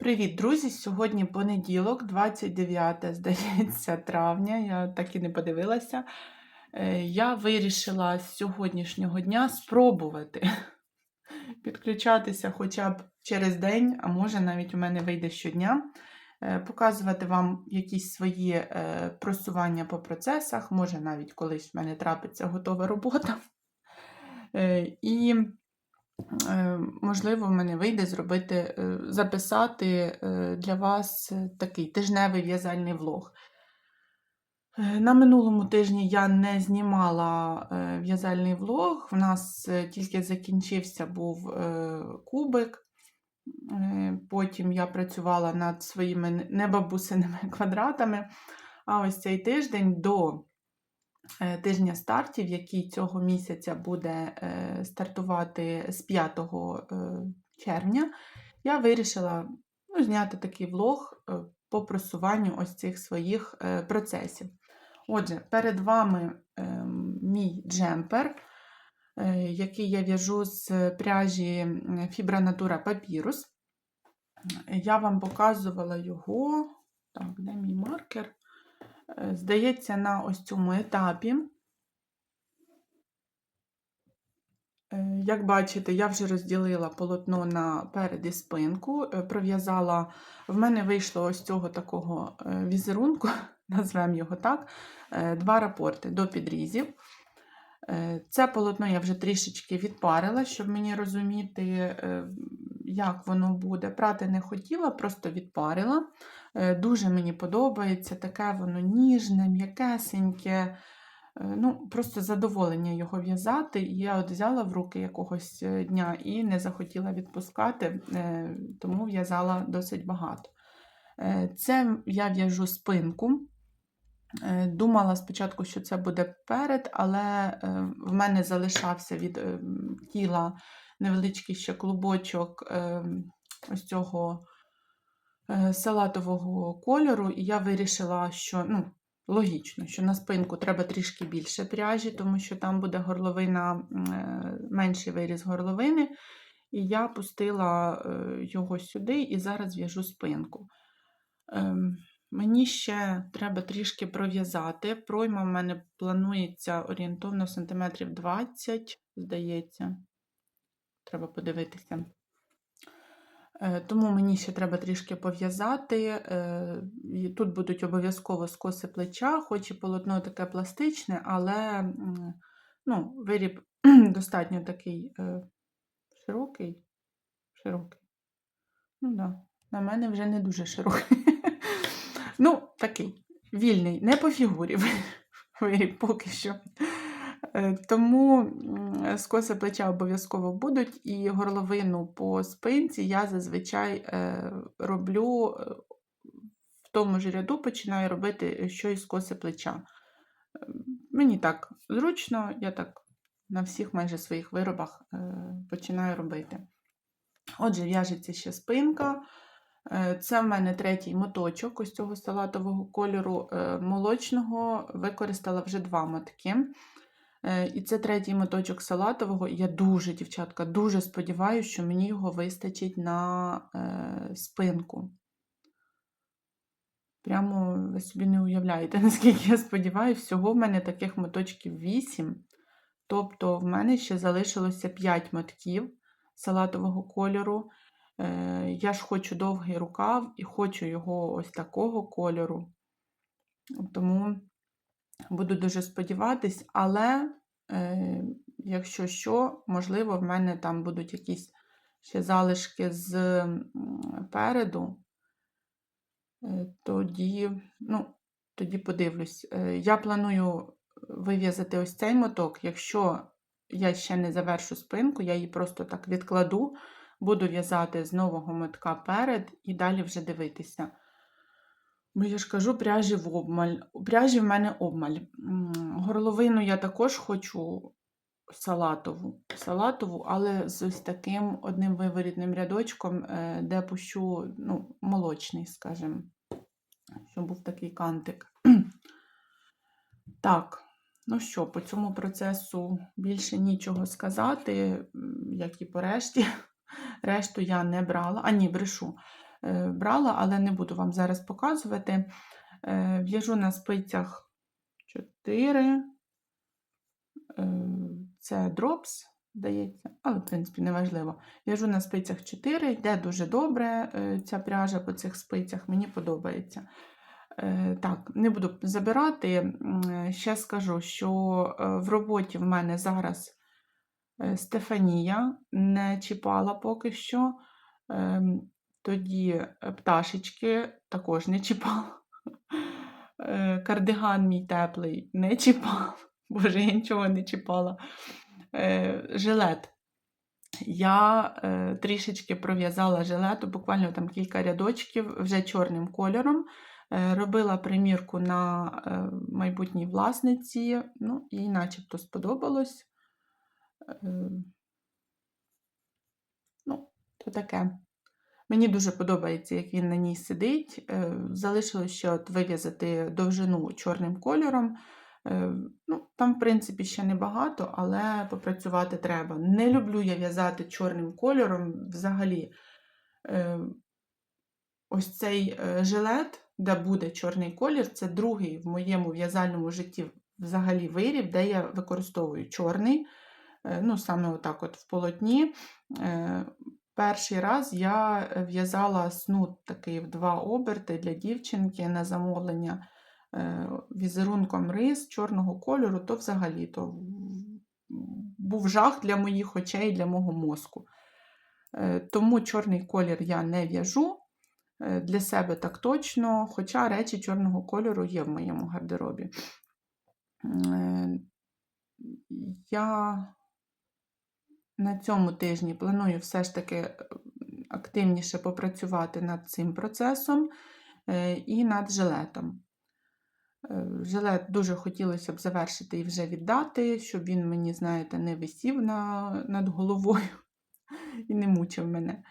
Привіт, друзі! Сьогодні понеділок, 29, здається, травня. Я так і не подивилася. Е, Я вирішила з сьогоднішнього дня спробувати підключатися хоча б через день, а може навіть у мене вийде щодня, е, показувати вам якісь свої е, просування по процесах, може навіть колись в мене трапиться готова робота. І Можливо, в мене вийде зробити, е, записати е, для вас е, такий тижневий в'язальний влог. Е, На минулому тижні я не знімала е, в'язальний влог. В нас е, тільки закінчився був е, кубик. Е, Потім я працювала над своїми небабусиними квадратами. А ось цей тиждень до е, тижня стартів, який цього місяця буде е, стартувати з 5 е, червня, я вирішила ну, зняти такий влог е, по просуванню ось цих своїх е, процесів. Отже, перед вами е, мій джемпер, е, який я в'яжу з пряжі Fibra Natura Papyrus. Я вам показувала його. Так, де мій маркер? Е, Здається, на ось цьому етапі. Е, Як бачите, я вже розділила полотно на перед і спинку, е, пров'язала, в мене вийшло ось цього такого візерунку, назвемо його так, два рапорти до підрізів. Це полотно я вже трішечки відпарила, щоб мені розуміти, як воно буде. Прати не хотіла, просто відпарила. Е, Дуже мені подобається, таке воно ніжне, м'якесеньке. Е, Ну, просто задоволення його в'язати. І я от взяла в руки якогось е, дня і не захотіла відпускати, тому в'язала досить багато. Це я в'яжу спинку. Думала спочатку, що це буде перед, але в мене залишався від тіла невеличкий ще клубочок е, ось цього е, салатового кольору, і я вирішила, що ну, логічно, що на спинку треба трішки більше пряжі, тому що там буде горловина, е, менший виріз горловини. І я пустила е, його сюди і зараз в'яжу спинку. Ем, Мені ще треба трішки пров'язати. Пройма в мене планується орієнтовно сантиметрів 20, здається. Треба подивитися. Е, Тому мені ще треба трішки пов'язати. Е, Тут будуть обов'язково скоси плеча, хоч і полотно таке пластичне, але ну, виріб достатньо такий е, широкий. Широкий. Ну да. На мене вже не дуже широкий. Ну, такий вільний, не по фігурі виріб поки що. Е, Тому скоси плеча обов'язково будуть, і горловину по спинці я зазвичай е, роблю е, в тому ж ряду, починаю робити що і скоси плеча. Мені так зручно, я так на всіх майже своїх виробах починаю робити. Отже, в'яжеться ще спинка. Це в мене третій моточок ось цього салатового кольору молочного. Використала вже два мотки. Е, І це третій моточок салатового. Я дуже, дівчатка, дуже сподіваюся, що мені його вистачить на е, спинку. Прямо ви собі не уявляєте, наскільки я сподіваюся, всього в мене таких моточків 8. Тобто в мене ще залишилося 5 мотків салатового кольору. Е, Я ж хочу довгий рукав і хочу його ось такого кольору. Тому буду дуже сподіватись, але е, якщо що, можливо, в мене там будуть якісь ще залишки з переду, е, тоді, ну, тоді подивлюсь. Е, Я планую вив'язати ось цей моток. Якщо я ще не завершу спинку, я її просто так відкладу, буду в'язати з нового мотка перед і далі вже дивитися. Бо я ж кажу, пряжі в обмаль. Пряжі в мене обмаль. Горловину я також хочу салатову, салатову, але з ось таким одним виворітним рядочком, е, де пущу ну, молочний, скажімо, щоб був такий кантик. Так, ну що, по цьому процесу більше нічого сказати, як і по решті. Решту я не брала. А ні, брешу. Е, брала, але не буду вам зараз показувати. Е, В'яжу на спицях 4. Це дропс, здається, але, в принципі, неважливо. В'яжу на спицях 4, йде дуже добре е, ця пряжа по цих спицях, мені подобається. Е, Так, не буду забирати. Е, Ще скажу, що е, в роботі в мене зараз е, Стефанія не чіпала поки що. Тоді е, пташечки також не чіпала. Е, Кардиган мій теплий не чіпав. Боже, я нічого не чіпала. Е, Жилет. Я трішечки пров'язала жилету, буквально там кілька рядочків вже чорним кольором. Робила примірку на майбутній власниці, ну, їй начебто сподобалось. Ну, то таке. Мені дуже подобається, як він на ній сидить. Е, Залишилось ще от вив'язати довжину чорним кольором. Е, Ну, там, в принципі, ще небагато, але попрацювати треба. Не люблю я в'язати чорним кольором взагалі. Е, Ось цей жилет, де буде чорний колір, це другий в моєму в'язальному житті взагалі виріб, де я використовую чорний. Ну, саме отак от в полотні. Е, Перший раз я в'язала снуд такий в два оберти для дівчинки на замовлення е, візерунком рис чорного кольору, то взагалі то був жах для моїх очей, для мого мозку. Е, Тому чорний колір я не в'яжу. Е, Для себе так точно, хоча речі чорного кольору є в моєму гардеробі. Е, Я на цьому тижні планую все ж таки е, активніше попрацювати над цим процесом е, і над жилетом. Е, Жилет дуже хотілося б завершити і вже віддати, щоб він мені, знаєте, не висів на, над головою і не мучив мене.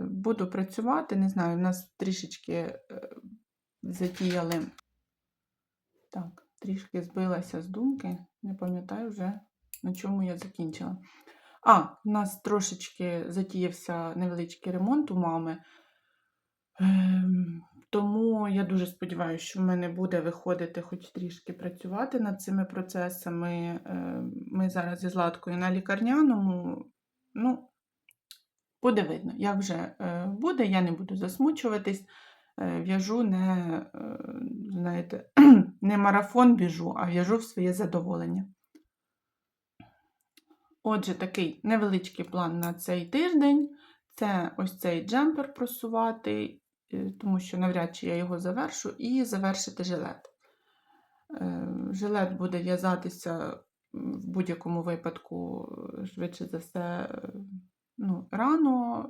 Буду працювати, не знаю, в нас трішечки затіяли. Так, трішки збилася з думки, не пам'ятаю вже, на чому я закінчила. А, в нас трошечки затіявся невеличкий ремонт у мами. Ем, Тому я дуже сподіваюся, що в мене буде виходити хоч трішки працювати над цими процесами. Ем, Ми зараз зі Златкою на лікарняному. Ну, буде видно, як вже е, буде, я не буду засмучуватись. Е, В'яжу не, е, знаєте, не марафон біжу, а в'яжу в своє задоволення. Отже, такий невеличкий план на цей тиждень. Це ось цей джемпер просувати, е, тому що навряд чи я його завершу, і завершити жилет. Е, Жилет буде в'язатися в будь-якому випадку, е, швидше за все, ну, рано.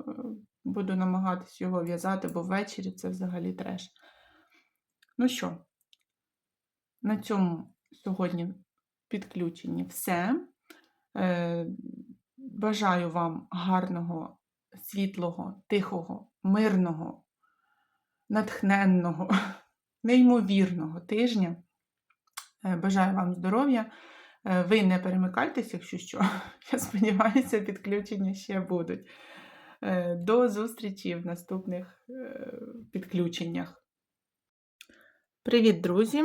Буду намагатись його в'язати, бо ввечері це взагалі треш. Ну що, на цьому сьогодні підключені все. Е, Бажаю вам гарного, світлого, тихого, мирного, натхненного, неймовірного тижня. Е, Бажаю вам здоров'я. Е, Ви не перемикайтеся, якщо що. Я сподіваюся, підключення ще будуть. До зустрічі в наступних підключеннях. Привіт, друзі!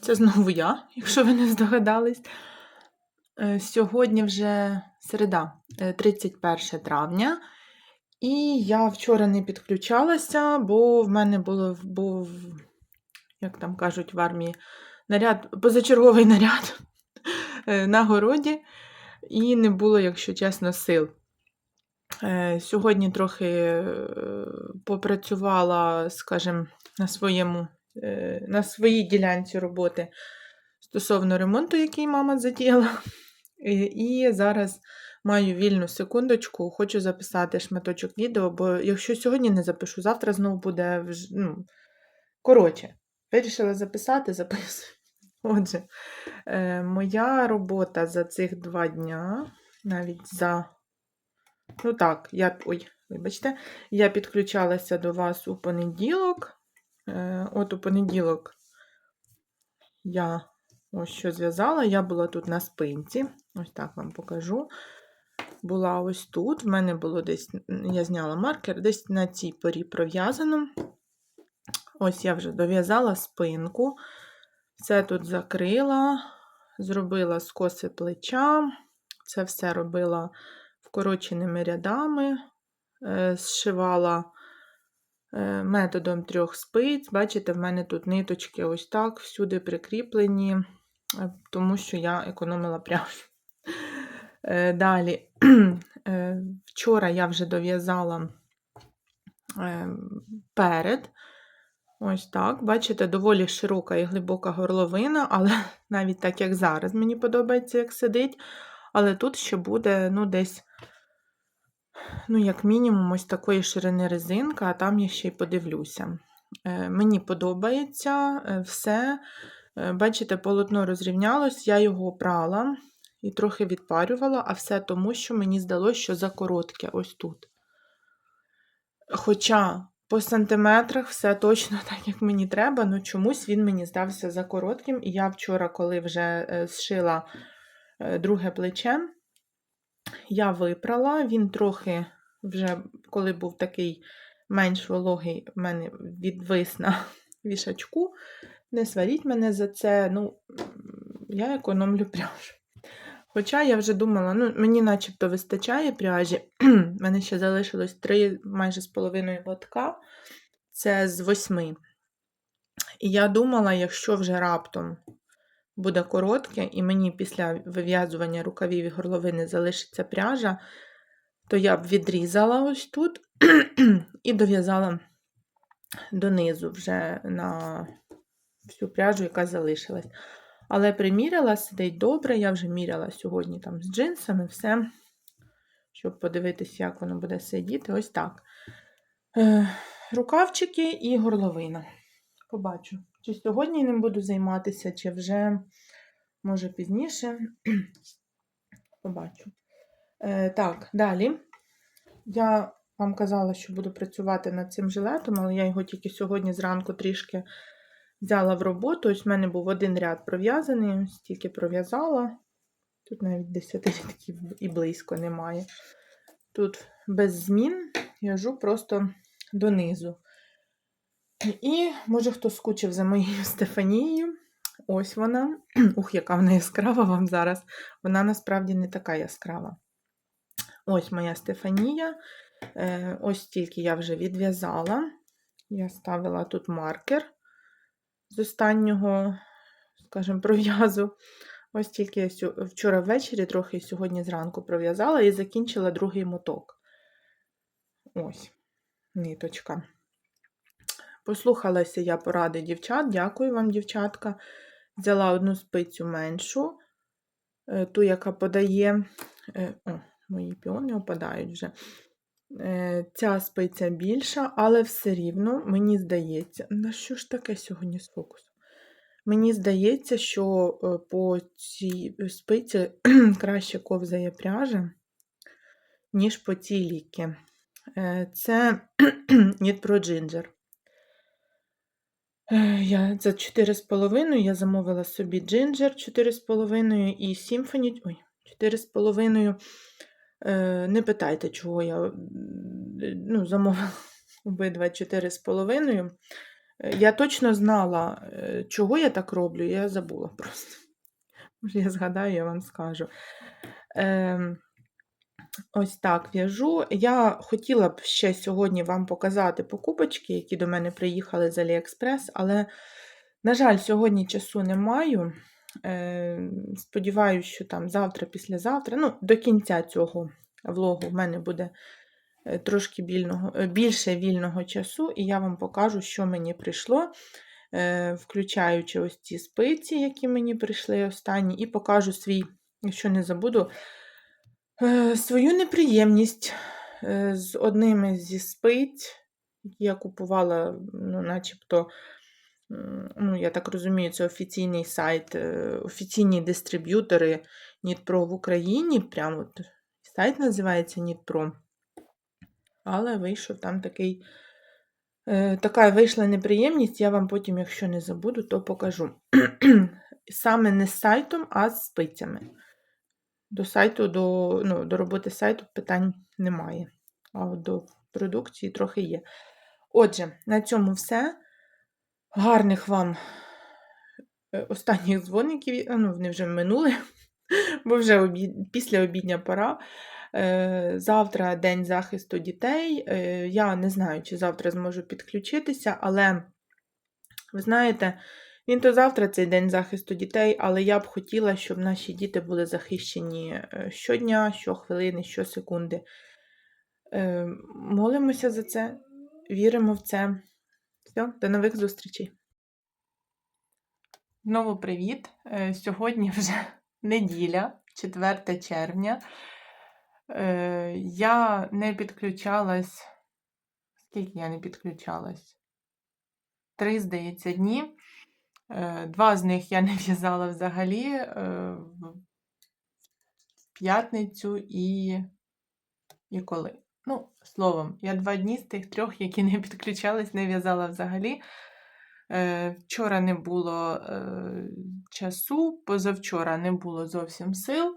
Це знову я, якщо ви не здогадались. Е, Сьогодні вже середа, е, 31 травня, і я вчора не підключалася, бо в мене було, був, як там кажуть в армії, наряд, позачерговий наряд е, на городі, і не було, якщо чесно, сил. Е, Сьогодні трохи е, попрацювала, скажімо, на своєму, е, на своїй ділянці роботи стосовно ремонту, який мама затіяла. І, і зараз маю вільну секундочку, хочу записати шматочок відео, бо якщо сьогодні не запишу, завтра знову буде вж- ну, коротше. Вирішила записати, записую. Отже, е, моя робота за цих два дня, навіть за. Ну так, я. Ой, вибачте, я підключалася до вас у понеділок. Е, от у понеділок я ось що зв'язала. Я була тут на спинці. Ось так вам покажу. була ось тут. В мене було десь, я зняла маркер, десь на цій порі пров'язано. Ось я вже дов'язала спинку. Все тут закрила, зробила скоси плеча. Це все робила вкороченими рядами, е, зшивала е, методом трьох спиць. Бачите, в мене тут ниточки ось так, всюди прикріплені, е, тому що я економила пряжу. Е, Далі, е, вчора я вже дов'язала е, перед. Ось так. Бачите, доволі широка і глибока горловина, але навіть так, як зараз, мені подобається, як сидить. Але тут ще буде, ну, десь, ну, як мінімум, ось такої ширини резинка, а там я ще й подивлюся. Мені подобається все. Бачите, полотно розрівнялось, я його прала і трохи відпарювала, а все тому, що мені здалося, що закоротке ось тут. Хоча по сантиметрах все точно так, як мені треба, але чомусь він мені здався за коротким. І я вчора, коли вже е, зшила е, друге плече, я випрала, він трохи вже, коли був такий менш вологий, в мене відвис на вішачку. Не сваріть мене за це, ну, я економлю пряжу. Хоча я вже думала, ну, мені начебто вистачає пряжі. У мене ще залишилось 3 майже з половиною лотка. Це з 8. І я думала, якщо вже раптом буде коротке, і мені після вив'язування рукавів і горловини залишиться пряжа, то я б відрізала ось тут і дов'язала донизу вже на всю пряжу, яка залишилась. Але приміряла, сидить добре, я вже міряла сьогодні там з джинсами, все, щоб подивитися, як воно буде сидіти. Ось так. Е, рукавчики і горловина. Побачу, чи сьогодні ним буду займатися, чи вже, може, пізніше. Побачу. Е, так, далі. Я вам казала, що буду працювати над цим жилетом, але я його тільки сьогодні зранку трішки взяла в роботу. Ось в мене був один ряд пров'язаний, стільки пров'язала. Тут навіть 10 рядків і близько немає. Тут без змін в'яжу просто донизу. І, може, хто скучив за моєю Стефанією. Ось вона. Ух, яка вона яскрава вам зараз. Вона насправді не така яскрава. Ось моя Стефанія. Е, ось тільки я вже відв'язала. Я ставила тут маркер з останнього, скажімо, пров'язу. Ось тільки я вчора ввечері, трохи сьогодні зранку пров'язала і закінчила другий моток. Ось, ниточка. Послухалася я поради дівчат. Дякую вам, дівчатка. Взяла одну спицю меншу, е, ту, яка подає. Е, о, мої піони опадають вже. Е, ця спиця більша, але все рівно, мені здається, на що ж таке сьогодні з фокусом? Мені здається, що е, по цій спиці краще ковзає пряжа, ніж по цій ліки. Е, це Knit Pro Ginger. Я За 4,5 я замовила собі Ginger 4,5 і Symphony. Ой, 4,5 Е, не питайте, чого я ну, замовила обидва 4,5. Е, я точно знала, е, чого я так роблю, я забула просто. Може, я згадаю, я вам скажу. Е, Ось так в'яжу. Я хотіла б ще сьогодні вам показати покупочки, які до мене приїхали з Аліекспрес, але, на жаль, сьогодні часу не маю. Е, сподіваюся, що там завтра, післязавтра, ну, до кінця цього влогу в мене буде е, трошки більного, е, більше вільного часу, і я вам покажу, що мені прийшло, включаючи ось ці спиці, які мені прийшли останні, і покажу свій, якщо не забуду, свою неприємність з одним зі спиць, які я купувала, ну, начебто ну, я так розумію, це офіційний сайт, е, офіційні дистриб'ютори Нітпро в Україні. Прямо от сайт називається Нітпро. Але вийшов там такий. Е, така вийшла неприємність, я вам потім, якщо не забуду, то покажу. Саме не з сайтом, а з спицями. до сайту, до, ну, до роботи сайту питань немає. А от до продукції трохи є. Отже, на цьому все. Гарних вам е, останніх дзвоників, ну, вони вже минули, бо вже обід, після обідня пора. Е, Завтра День захисту дітей. Е, Я не знаю, чи завтра зможу підключитися, але ви знаєте, він то завтра цей день захисту дітей, але я б хотіла, щоб наші діти були захищені щодня, щохвилини, щосекунди. Молимося за це, віримо в це. Все, до нових зустрічей. Знову привіт. Е, Сьогодні вже неділя, 4 червня. Е, Я не підключалась. Скільки я не підключалась? Три, здається, дні. Е, Два з них я не в'язала взагалі в п'ятницю і, і коли. Ну, словом, я два дні з тих трьох, які не підключались, не в'язала взагалі. Е, Вчора не було е, часу, позавчора не було зовсім сил,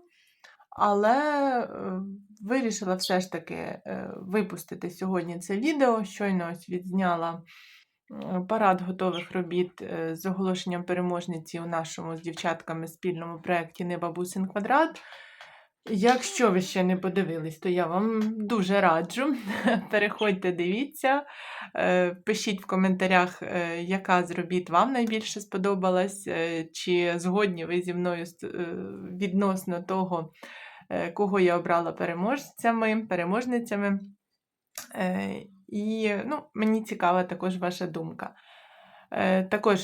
але е, вирішила все ж таки е, випустити сьогодні це відео. Щойно ось відзняла е, парад готових робіт е, з оголошенням переможниці у нашому з дівчатками спільному проєкті Не бабусин квадрат. Якщо ви ще не подивились, то я вам дуже раджу. Переходьте, дивіться, е, пишіть в коментарях, е, яка з робіт вам найбільше сподобалась, е, чи згодні ви зі мною відносно того, кого я обрала переможцями, переможницями. І ну, мені цікава також ваша думка. Також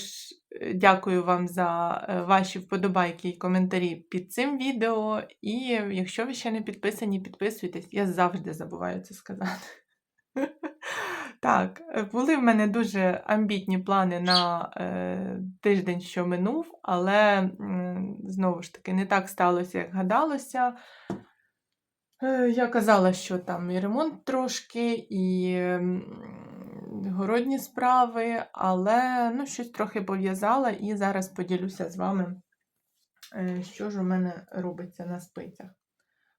дякую вам за е, ваші вподобайки і коментарі під цим відео. І якщо ви ще не підписані, підписуйтесь. Я завжди забуваю це сказати. Так, е, були в мене дуже амбітні плани на е, тиждень, що минув, але м, знову ж таки не так сталося, як гадалося. Е, Я казала, що там і ремонт трошки, і м, городні справи, але ну, щось трохи пов'язала і зараз поділюся з вами, е, що ж у мене робиться на спицях.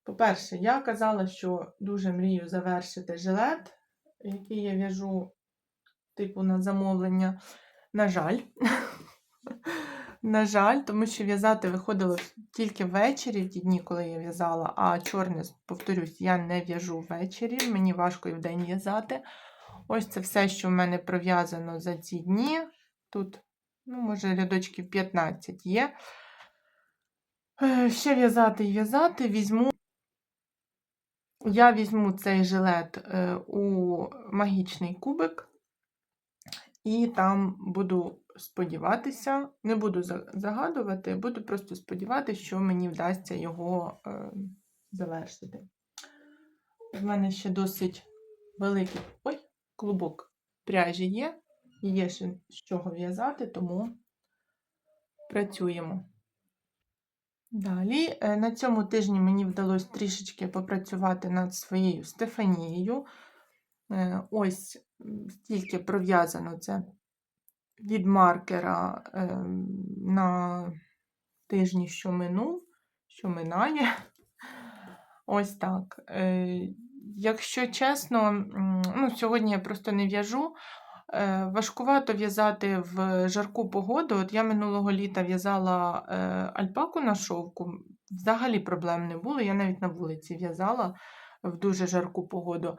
По-перше, я казала, що дуже мрію завершити жилет, який я в'яжу типу на замовлення. На жаль. На жаль, тому що в'язати виходило тільки ввечері, в ті дні, коли я в'язала, а чорне, повторюсь, я не в'яжу ввечері, мені важко і вдень в'язати. Ось це все, що в мене пров'язано за ці дні. Тут, ну, може, рядочків 15 є. Е, Ще в'язати і в'язати. Візьму. Я візьму цей жилет е, у магічний кубик, і там буду сподіватися, не буду загадувати, буду просто сподіватися, що мені вдасться його е, завершити. В мене ще досить великий ой, клубок пряжі є, є ще з чого в'язати, тому працюємо. Далі, е, на цьому тижні мені вдалося трішечки попрацювати над своєю Стефанією. Е, Ось стільки пров'язано це від маркера е, на тижні, що минув, що минає. Ось так. Якщо чесно, ну, сьогодні я просто не в'яжу. Е, Важкувато в'язати в жарку погоду. От я минулого літа в'язала е, альпаку на шовку. Взагалі проблем не було. Я навіть на вулиці в'язала в дуже жарку погоду.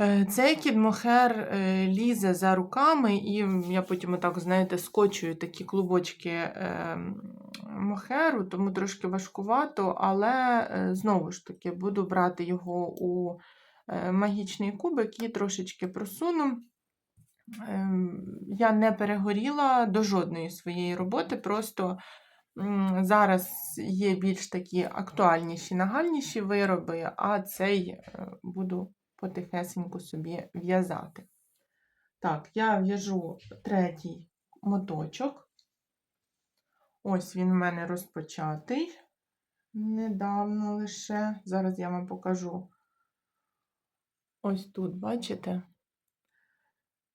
Е, Цей кідмохер е, лізе за руками, і я потім, отак, знаєте, скочую такі клубочки е, мохеру, тому трошки важкувато, але знову ж таки буду брати його у магічний кубик і трошечки просуну. Ем, Я не перегоріла до жодної своєї роботи, просто зараз є більш такі актуальніші, нагальніші вироби, а цей буду потихесеньку собі в'язати. Так, я в'яжу третій моточок. Ось він в мене розпочатий. Недавно лише. Зараз я вам покажу. Ось тут, бачите?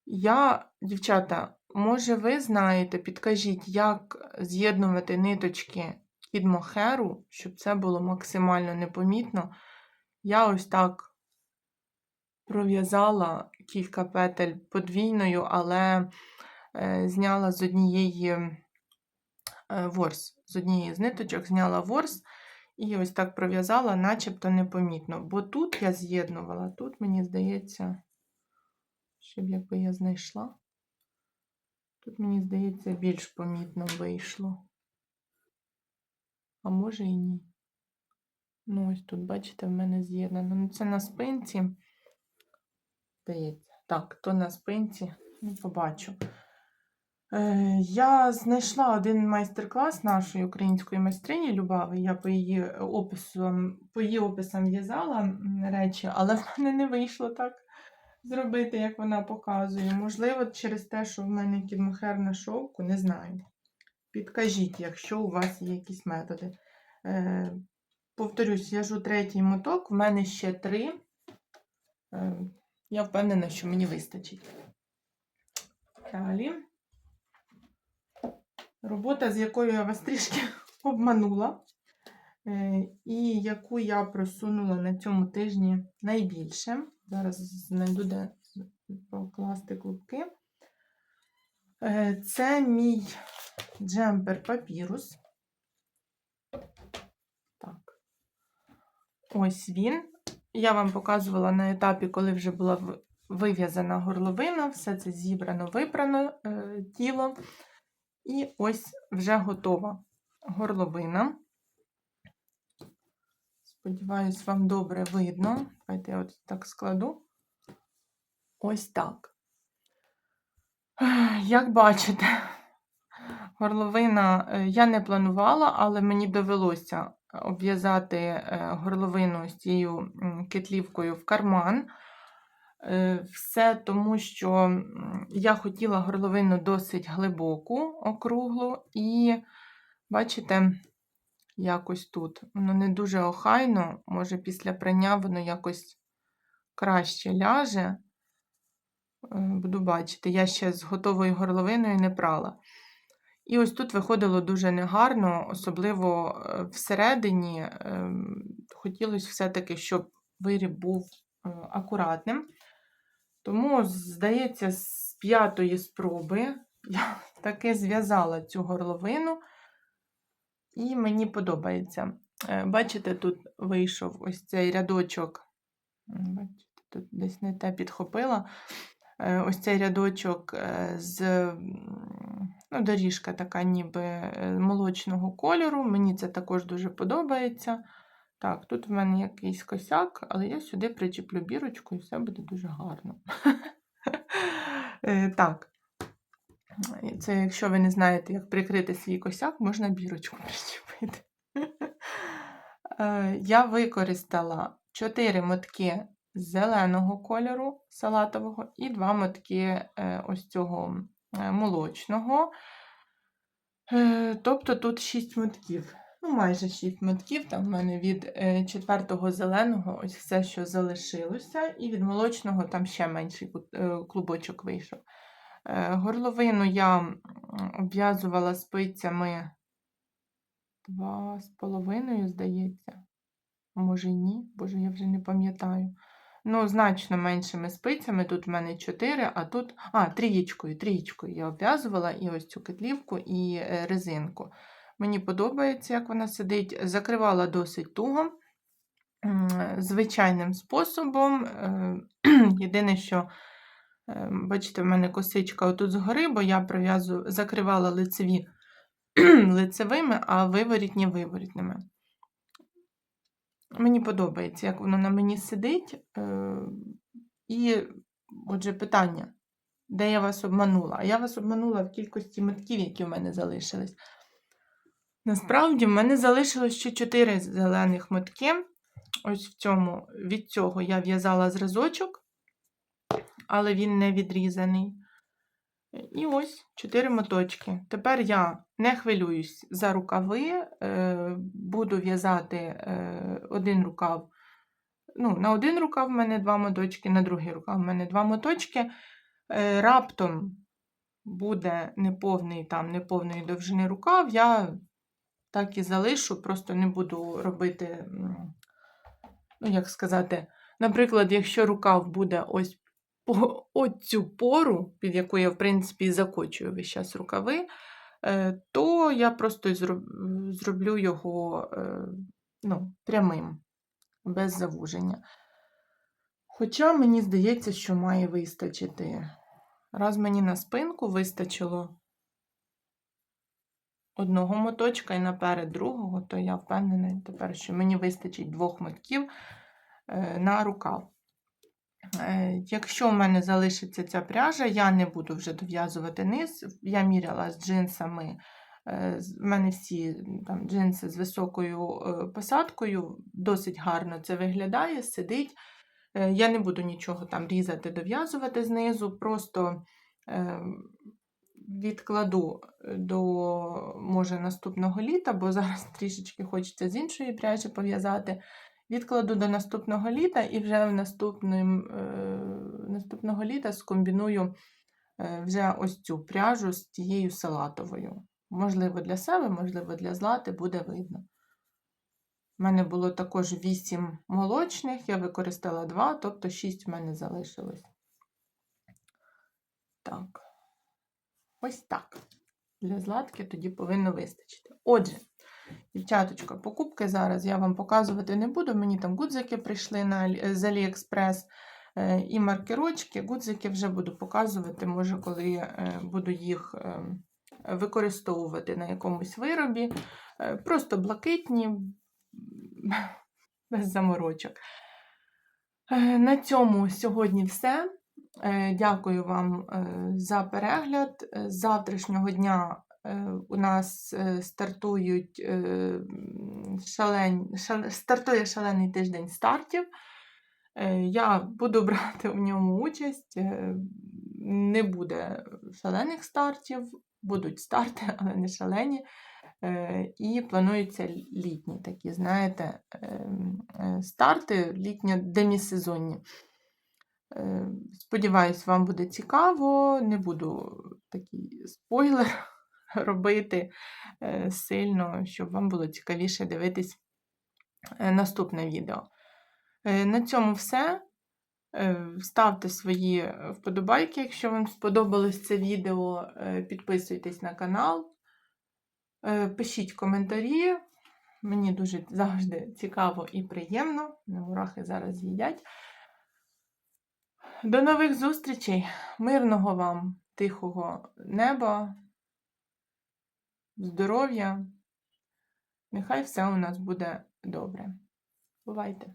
Я, дівчата, може, ви знаєте, підкажіть, як з'єднувати ниточки під мохеру, щоб це було максимально непомітно. Я ось так пров'язала кілька петель подвійною, але е, зняла з однієї е, ворс, з однієї з ниточок зняла ворс і ось так пров'язала, начебто непомітно. Бо тут я з'єднувала, тут, мені здається, щоб якби я знайшла. Тут, мені здається, більш помітно вийшло. А може і ні. Ну, ось тут, бачите, в мене з'єднано. Ну, це на спинці. Здається. Так, то на спинці, ну, побачу. Е, я знайшла один майстер-клас нашої української майстрині Любави. Я по її описам, по її описам в'язала речі, але в мене не вийшло так зробити, як вона показує. Можливо, через те, що в мене кідмохер на шовку, не знаю. Підкажіть, якщо у вас є якісь методи. Е, повторюсь, в'яжу третій моток, в мене ще три. Е, я впевнена, що мені вистачить. Далі. Робота, з якою я вас трішки обманула, е, і яку я просунула на цьому тижні найбільше. Зараз знайду, де покласти клубки. Е, Це мій джемпер папірус. Так. Ось він. Я вам показувала на етапі, коли вже була вив'язана горловина, все це зібрано, випрано е, тіло. І ось вже готова горловина. Сподіваюсь, вам добре видно. Давайте я от так складу. Ось так. Як бачите, горловина е, я не планувала, але мені довелося обв'язати е, горловину з цією кетлівкою в карман. Е, Все тому, що я хотіла горловину досить глибоку, округлу, і бачите, якось тут воно не дуже охайно, може після прання воно якось краще ляже. Е, Буду бачити, я ще з готовою горловиною не прала. І ось тут виходило дуже негарно, особливо е, всередині. ем, Хотілося все-таки, щоб виріб був е, акуратним. Тому, здається, з п'ятої спроби я таки зв'язала цю горловину, і мені подобається. Е, Бачите, тут вийшов ось цей рядочок. Бачите, тут десь не те підхопила. Ось цей рядочок з ну, доріжка така ніби е, молочного кольору. Мені це також дуже подобається. Так, тут в мене якийсь косяк, але я сюди причеплю бірочку і все буде дуже гарно. Е, Так. Це якщо ви не знаєте, як прикрити свій косяк, можна бірочку причепити. Е, Я використала 4 мотки зеленого кольору салатового і 2 мотки е, ось цього е, молочного. Е, Тобто тут 6 мотків. Ну, майже 6 мотків. Там в мене від е, четвертого зеленого ось все, що залишилося, і від молочного там ще менший е, клубочок вийшов. Е, Горловину я обв'язувала спицями два з половиною, здається. Може ні, боже, я вже не пам'ятаю. Ну, значно меншими спицями. Тут в мене 4, а тут. А, трієчкою, трієчкою я обв'язувала і ось цю кетлівку, і е, резинку. Мені подобається, як вона сидить. Закривала досить туго, звичайним способом. Е, Єдине, що, е, бачите, в мене косичка отут згори, бо я закривала лицеві лицевими, а виворітні виворітними. Мені подобається, як воно на мені сидить. Е, І, отже, питання, де я вас обманула? А я вас обманула в кількості метків, які в мене залишились. Насправді, в мене залишилось ще 4 зелених мотки. Ось в цьому, від цього я в'язала зразочок, але він не відрізаний. І ось 4 моточки. Тепер я не хвилююсь за рукави, е, буду в'язати е, один рукав. Ну, на один рукав в мене два моточки, на другий рукав в мене два моточки. Е, раптом буде неповний там, неповної довжини рукав, я так і залишу, просто не буду робити, ну, як сказати, наприклад, якщо рукав буде ось по оцю пору, під яку я, в принципі, закочую весь час рукави, е, то я просто зроблю його е, ну, прямим, без завуження. Хоча мені здається, що має вистачити. Раз мені на спинку вистачило одного моточка і наперед другого, то я впевнена тепер, що мені вистачить двох мотків е, на рукав. Е, Якщо в мене залишиться ця пряжа, я не буду вже дов'язувати низ. Я міряла з джинсами. е, В мене всі там, джинси з високою е, посадкою, досить гарно це виглядає, сидить. Я не буду нічого там різати, дов'язувати знизу, просто відкладу до може наступного літа, бо зараз трішечки хочеться з іншої пряжі пов'язати. Відкладу до наступного літа і вже в наступним, е, наступного літа скомбіную е, вже ось цю пряжу з тією салатовою. Можливо, для себе, можливо, для злати буде видно. У мене було також 8 молочних, я використала 2, тобто 6 в мене залишилось. Так. Ось так. Для златки тоді повинно вистачити. Отже, дівчаточка, покупки зараз я вам показувати не буду. Мені там гудзики прийшли на, з Аліекспрес е, і маркерочки. Гудзики вже буду показувати, може, коли е, буду їх е, використовувати на якомусь виробі. Е, Просто блакитні, без заморочок. На цьому сьогодні все. Дякую вам за перегляд. З завтрашнього дня у нас е, стартують е, шалень, шал- стартує шалений тиждень стартів. Е, Я буду брати в ньому участь. Е, Не буде шалених стартів, будуть старти, але не шалені. Е, І плануються літні такі, знаєте, ем, е, старти літньо демісезонні. Е, Сподіваюсь, вам буде цікаво. Не буду такий спойлер робити е, сильно, щоб вам було цікавіше дивитись е, наступне відео. Е, На цьому все. Ставте свої вподобайки, якщо вам сподобалось це відео. Підписуйтесь на канал, пишіть коментарі. Мені дуже завжди цікаво і приємно. Мурахи зараз їдять. До нових зустрічей, мирного вам, тихого неба, здоров'я. Нехай все у нас буде добре. Бувайте!